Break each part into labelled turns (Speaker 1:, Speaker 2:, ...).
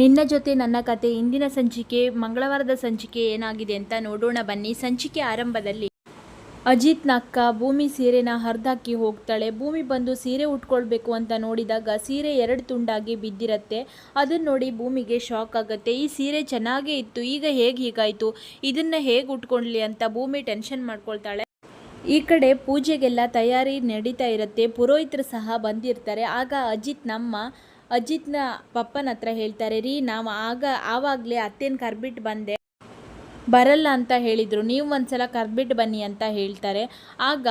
Speaker 1: ನಿನ್ನ ಜೊತೆ ನನ್ನ ಕತೆ, ಇಂದಿನ ಸಂಚಿಕೆ, ಮಂಗಳವಾರದ ಸಂಚಿಕೆ ಏನಾಗಿದೆ ಅಂತ ನೋಡೋಣ ಬನ್ನಿ. ಸಂಚಿಕೆ ಆರಂಭದಲ್ಲಿ ಅಜಿತ್ನ ಅಕ್ಕ ಭೂಮಿ ಸೀರೆನ ಹರಿದಾಕಿ ಹೋಗ್ತಾಳೆ. ಭೂಮಿ ಬಂದು ಸೀರೆ ಉಟ್ಕೊಳ್ಬೇಕು ಅಂತ ನೋಡಿದಾಗ ಸೀರೆ ಎರಡು ತುಂಡಾಗಿ ಬಿದ್ದಿರತ್ತೆ. ಅದನ್ನು ನೋಡಿ ಭೂಮಿಗೆ ಶಾಕ್ ಆಗುತ್ತೆ. ಈ ಸೀರೆ ಚೆನ್ನಾಗೇ ಇತ್ತು, ಈಗ ಹೇಗೆ ಹೀಗಾಯಿತು? ಇದನ್ನು ಹೇಗೆ ಉಟ್ಕೊಂಡ್ಲಿ ಅಂತ ಭೂಮಿ ಟೆನ್ಷನ್ ಮಾಡ್ಕೊಳ್ತಾಳೆ. ಈ ಕಡೆ ಪೂಜೆಗೆಲ್ಲ ತಯಾರಿ ನಡೀತಾ ಇರುತ್ತೆ. ಪುರೋಹಿತರು ಸಹ ಬಂದಿರ್ತಾರೆ. ಆಗ ಅಜಿತ್ ನಮ್ಮ ಅಜಿತ್ನ ಪಪ್ಪನ ಹತ್ರ ಹೇಳ್ತಾರೆ, ರೀ ನಾವು ಆಗ, ಆವಾಗಲೇ ಅತ್ತೇನ ಕರ್ಬಿಟ್ಟು ಬಂದೆ, ಬರಲ್ಲ ಅಂತ ಹೇಳಿದರು, ನೀವು ಒಂದ್ಸಲ ಕರ್ಬಿಟ್ಟು ಬನ್ನಿ ಅಂತ ಹೇಳ್ತಾರೆ. ಆಗ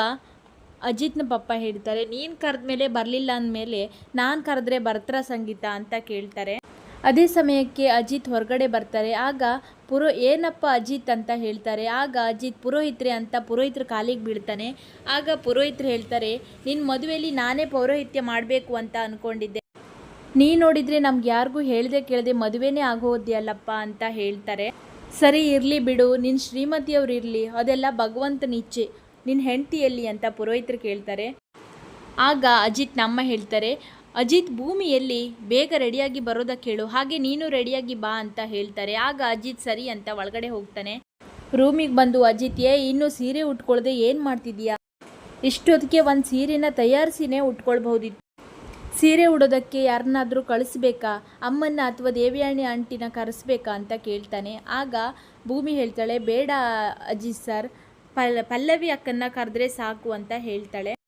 Speaker 1: ಅಜಿತ್ನ ಪಪ್ಪ ಹೇಳ್ತಾರೆ, ನೀನು ಕರೆದ್ಮೇಲೆ ಬರಲಿಲ್ಲ ಅಂದಮೇಲೆ ನಾನು ಕರೆದ್ರೆ ಬರ್ತರ ಸಂಗೀತ ಅಂತ ಕೇಳ್ತಾರೆ. ಅದೇ ಸಮಯಕ್ಕೆ ಅಜಿತ್ ಹೊರಗಡೆ ಬರ್ತಾರೆ, ಆಗ ಪುರೋ, ಏನಪ್ಪ ಅಜಿತ್ ಅಂತ ಹೇಳ್ತಾರೆ, ಆಗ ಅಜಿತ್ ಪುರೋಹಿತ್ರೆ ಅಂತ ಪುರೋಹಿತ್ರ ಕಾಲಿಗೆ ಬೀಳ್ತಾನೆ, ಆಗ ಪುರೋಹಿತ್ರು ಹೇಳ್ತಾರೆ ನಿನ್ನ ಮದುವೆಯಲ್ಲಿ ನಾನೇ ಪೌರೋಹಿತ್ಯ ಮಾಡಬೇಕು ಅಂತ ಅಂದ್ಕೊಂಡಿದ್ದೆ ನೀ ನೋಡಿದ್ರೆ ನಮ್ಗೆ ಯಾರಿಗೂ ಹೇಳ್ದೆ ಕೇಳದೆ ಮದುವೆನೇ ಆಗೋದ್ಯಲ್ಲಪ್ಪ ಅಂತ ಹೇಳ್ತಾರೆ. ಸರಿ, ಇರಲಿ ಬಿಡು ನಿನ್ನ ಶ್ರೀಮತಿಯವ್ರು ಇರಲಿ, ಅದೆಲ್ಲ ಭಗವಂತನ ಇಚ್ಛೆ ನಿನ್ನ ಹೆಂಡತಿಯಲ್ಲಿ ಅಂತ ಪುರೋಹಿತರು ಕೇಳ್ತಾರೆ. ಆಗ ಅಜಿತ್ ನಮ್ಮ ಹೇಳ್ತಾರೆ, ಅಜಿತ್ ಭೂಮಿಯಲ್ಲಿ ಬೇಗ ರೆಡಿಯಾಗಿ ಬರೋದಕ್ಕೆ ಹೇಳು ಹಾಗೆ ನೀನು ರೆಡಿಯಾಗಿ ಬಾ ಅಂತ ಹೇಳ್ತಾರೆ. ಆಗ ಅಜಿತ್ ಸರಿ ಅಂತ ಒಳಗಡೆ ಹೋಗ್ತಾನೆ. ರೂಮಿಗೆ ಬಂದು ಅಜಿತ್, ಏ, ಇನ್ನು ಸೀರೆ ಉಟ್ಕೊಳ್ಳದೆ ಏನು ಮಾಡ್ತಿದ್ಯಾ ಇಷ್ಟೊತ್ತಿಗೆ ಒಂದು ಸೀರೆನ ತಯಾರಿಸಿನೇ ಉಟ್ಕೊಳ್ಬಹುದಿತ್ತು. ಸೀರೆ ಉಡೋದಕ್ಕೆ ಯಾರನ್ನಾದರೂ ಕಳಿಸ್ಬೇಕಾ? ಅಮ್ಮನ್ನ ಅಥವಾ ದೇವಿಯಾಣಿ ಆಂಟಿನ ಕರೆಸ್ಬೇಕಾ ಅಂತ ಕೇಳ್ತಾನೆ. ಆಗ ಭೂಮಿ ಹೇಳ್ತಾಳೆ, ಬೇಡ ಅಜ್ಜಿ ಸರ್, ಪಲ್, ಪಲ್ಲವಿ ಅಕ್ಕನ್ನ ಕರೆದ್ರೆ ಸಾಕು ಅಂತ ಹೇಳ್ತಾಳೆ.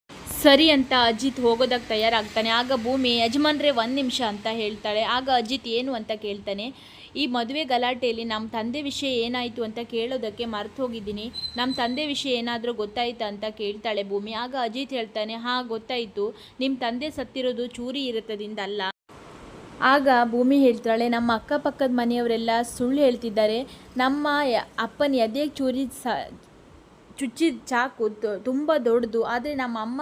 Speaker 1: ಸರಿ ಅಂತ ಅಜಿತ್ ಹೋಗೋದಕ್ಕೆ ತಯಾರಾಗ್ತಾನೆ. ಆಗ ಭೂಮಿ ಯಜಮಾನ್ರೆ ಒಂದು ನಿಮಿಷ ಅಂತ ಹೇಳ್ತಾಳೆ. ಆಗ ಅಜಿತ್ ಏನು ಅಂತ ಕೇಳ್ತಾನೆ. ಈ ಮದುವೆ ಗಲಾಟೆಯಲ್ಲಿ ನಮ್ಮ ತಂದೆ ವಿಷಯ ಏನಾಯಿತು ಅಂತ ಕೇಳೋದಕ್ಕೆ ಮರ್ತು ಹೋಗಿದ್ದೀನಿ. ನಮ್ಮ ತಂದೆ ವಿಷಯ ಏನಾದರೂ ಗೊತ್ತಾಯ್ತಾ ಅಂತ ಕೇಳ್ತಾಳೆ ಭೂಮಿ. ಆಗ ಅಜಿತ್ ಹೇಳ್ತಾನೆ, ಹಾಂ, ಗೊತ್ತಾಯಿತು. ನಿಮ್ಮ ತಂದೆ ಸತ್ತಿರೋದು ಚೂರಿ ಇರುತ್ತದಿಂದ ಅಲ್ಲ ಆಗ ಭೂಮಿ ಹೇಳ್ತಾಳೆ, ನಮ್ಮ ಅಕ್ಕಪಕ್ಕದ ಮನೆಯವರೆಲ್ಲ ಸುಳ್ಳು ಹೇಳ್ತಿದ್ದಾರೆ. ನಮ್ಮ ಅಪ್ಪನ ಎದೆಗೆ ಚೂರಿ ಸ ಚುಚ್ಚಿದ ಚಾಕು ತುಂಬ ದೊಡ್ಡದು. ಆದರೆ ನಮ್ಮ ಅಮ್ಮ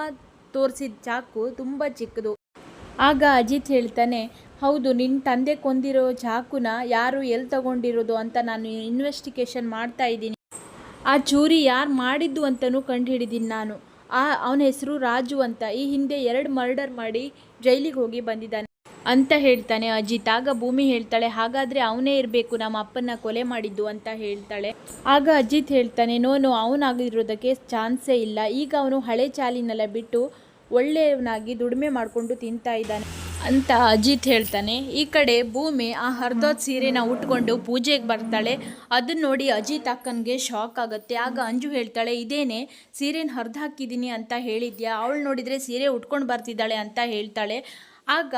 Speaker 1: ತೋರಿಸಿದ ಚಾಕು ತುಂಬ ಚಿಕ್ಕದು. ಆಗ ಅಜಿತ್ ಹೇಳ್ತಾನೆ, ಹೌದು ನಿನ್ನ ತಂದೆ ಕೊಂದಿರೋ ಚಾಕುನ ಯಾರು ಎಲ್ಲಿ ತಗೊಂಡಿರೋದು ಅಂತ ನಾನು ಇನ್ವೆಸ್ಟಿಗೇಷನ್ ಮಾಡ್ತಾ ಇದ್ದೀನಿ. ಆ ಚೂರಿ ಯಾರು ಮಾಡಿದ್ದು ಅಂತಲೂ ಕಂಡುಹಿಡಿದೀನಿ ನಾನು. ಆ, ಅವನ ಹೆಸರು ರಾಜು ಅಂತ. ಈ ಹಿಂದೆ ಎರಡು ಮರ್ಡರ್ ಮಾಡಿ ಜೈಲಿಗೆ ಹೋಗಿ ಬಂದಿದ್ದಾನೆ. ಅಂತ ಹೇಳ್ತಾನೆ, ಅಜಿತ್, ಆಗ ಭೂಮಿ ಹೇಳ್ತಾಳೆ, ಹಾಗಾದರೆ ಅವನೇ ಇರಬೇಕು, ನಮ್ಮ ಅಪ್ಪನ ಕೊಲೆ ಮಾಡಿದ್ದು ಅಂತ ಹೇಳ್ತಾಳೆ. ಆಗ ಅಜಿತ್ ಹೇಳ್ತಾನೆ ನೋನು ಅವನಾಗಿರೋದಕ್ಕೆ ಚಾನ್ಸೇ ಇಲ್ಲ. ಈಗ ಅವನು ಹಳೆ ಚಾಲಿನೆಲ್ಲ ಬಿಟ್ಟು ಒಳ್ಳೆಯವನಾಗಿ ದುಡಿಮೆ ಮಾಡಿಕೊಂಡು ತಿಂತಾ ಇದ್ದಾನೆ ಅಂತ ಅಜಿತ್ ಹೇಳ್ತಾನೆ. ಈ ಕಡೆ ಭೂಮಿ ಆ ಹರಿದೋದ್ ಸೀರೆನ ಉಟ್ಕೊಂಡು ಪೂಜೆಗೆ ಬರ್ತಾಳೆ. ಅದನ್ನ ನೋಡಿ ಅಜಿತ್ ಅಕ್ಕನಿಗೆ ಶಾಕ್ ಆಗುತ್ತೆ. ಆಗ ಅಂಜು ಹೇಳ್ತಾಳೆ, ಇದೇನೆ, ಸೀರೆನ ಹರಿದು ಹಾಕಿದ್ದೀನಿ ಅಂತ ಹೇಳಿದ್ಯಾ? ಅವಳು ನೋಡಿದರೆ ಸೀರೆ ಉಟ್ಕೊಂಡು ಬರ್ತಿದ್ದಾಳೆ ಅಂತ ಹೇಳ್ತಾಳೆ. ಆಗ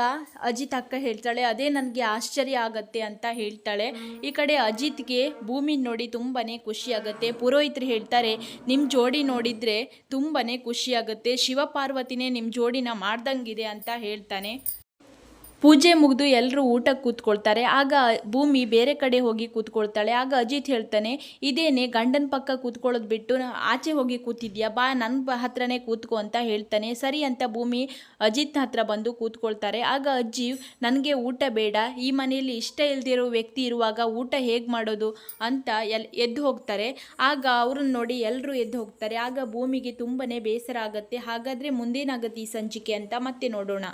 Speaker 1: ಅಜಿತ್ ಅಕ್ಕ ಹೇಳ್ತಾಳೆ, ಅದೇ ನನಗೆ ಆಶ್ಚರ್ಯ ಆಗತ್ತೆ ಅಂತ ಹೇಳ್ತಾಳೆ. ಈ ಕಡೆ ಅಜಿತ್ಗೆ ಭೂಮಿ ನೋಡಿ ತುಂಬಾ ಖುಷಿ ಆಗುತ್ತೆ. ಪುರೋಹಿತರು ಹೇಳ್ತಾರೆ ನಿಮ್ಮ ಜೋಡಿ ನೋಡಿದರೆ ತುಂಬಾ ಖುಷಿ ಆಗುತ್ತೆ. ಶಿವಪಾರ್ವತಿನೇ ನಿಮ್ಮ ಜೋಡಿನ ಮಾಡ್ದಂಗಿದೆ ಅಂತ ಹೇಳ್ತಾನೆ. ಪೂಜೆ ಮುಗಿದು ಎಲ್ಲರೂ ಊಟಕ್ಕೆ ಕೂತ್ಕೊಳ್ತಾರೆ. ಆಗ ಭೂಮಿ ಬೇರೆ ಕಡೆ ಹೋಗಿ ಕೂತ್ಕೊಳ್ತಾಳೆ. ಆಗ ಅಜಿತ್ ಹೇಳ್ತಾನೆ, ಇದೇನೆ ಗಂಡನ ಪಕ್ಕ ಕೂತ್ಕೊಳ್ಳೋದು ಬಿಟ್ಟು ಆಚೆ ಹೋಗಿ ಕೂತಿದ್ಯಾ? ಬಾ ನನ್ನ ಹತ್ರನೇ ಕೂತ್ಕೋ ಅಂತ ಹೇಳ್ತಾನೆ. ಸರಿ ಅಂತ ಭೂಮಿ ಅಜಿತ್ ಹತ್ರ ಬಂದು ಕೂತ್ಕೊಳ್ತಾರೆ. ಆಗ ಅಜ್ಜಿ, ನನಗೆ ಊಟ ಬೇಡ. ಈ ಮನೆಯಲ್ಲಿ ಇಷ್ಟ ಇಲ್ದಿರೋ ವ್ಯಕ್ತಿ ಇರುವಾಗ ಊಟ ಹೇಗೆ ಮಾಡೋದು? ಅಂತ ಎಲ್, ಎದ್ದು ಹೋಗ್ತಾರೆ. ಆಗ ಅವ್ರನ್ನ ನೋಡಿ ಎಲ್ಲರೂ ಎದ್ದು ಹೋಗ್ತಾರೆ. ಆಗ ಭೂಮಿಗೆ ತುಂಬನೇ ಬೇಸರ ಆಗುತ್ತೆ. ಹಾಗಾದರೆ ಮುಂದೇನಾಗುತ್ತೆ ಈ ಸಂಚಿಕೆ ಅಂತ ಮತ್ತೆ ನೋಡೋಣ.